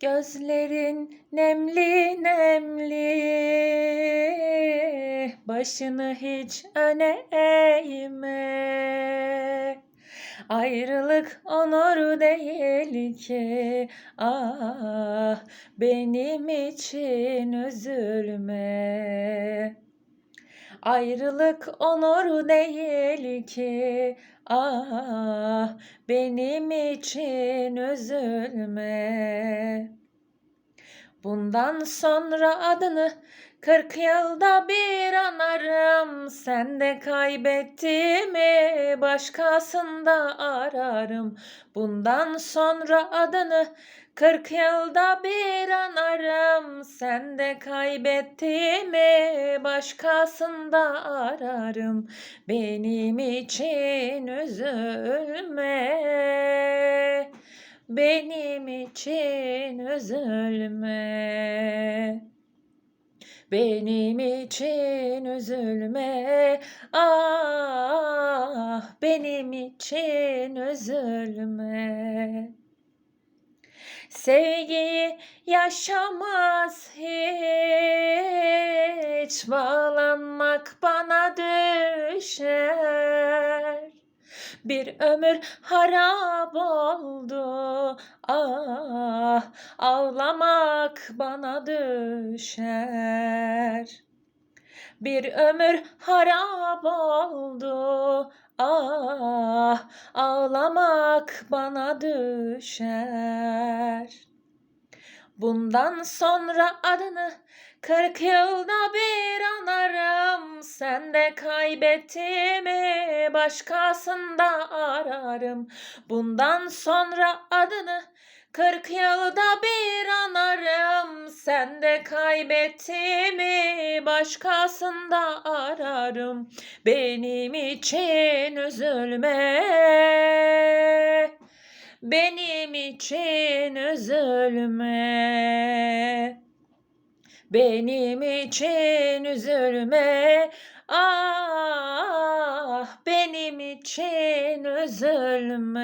Gözlerin nemli nemli. Başını hiç öne eğme Ayrılık onur değil ki. Ah benim için üzülme Ayrılık onur değil ki. Ah benim için üzülme. Bundan sonra adını kırk yılda bir anarım. Sen de kaybettiğimi başkasında ararım. Bundan sonra adını kırk yılda bir Sen de kaybettiğimi başkasında ararım. Benim için üzülme. Benim için üzülme. Benim için üzülme. Ah benim için üzülme Sevgiyi yaşamaz hiç Bağlanmak bana düşer. Bir ömür harap oldu Ah ağlamak bana düşer. Bir ömür harap oldu Ah ağlamak bana düşer. Bundan sonra adını kırk yılda bir anarım. Sen de kaybettiğimi başkasında ararım. Bundan sonra adını kırk yılda bir anarım. Sen de kaybettiğimi başkasında ararım. Benim için üzülme benim için üzülme. Benim için üzülme. Ah benim için üzülme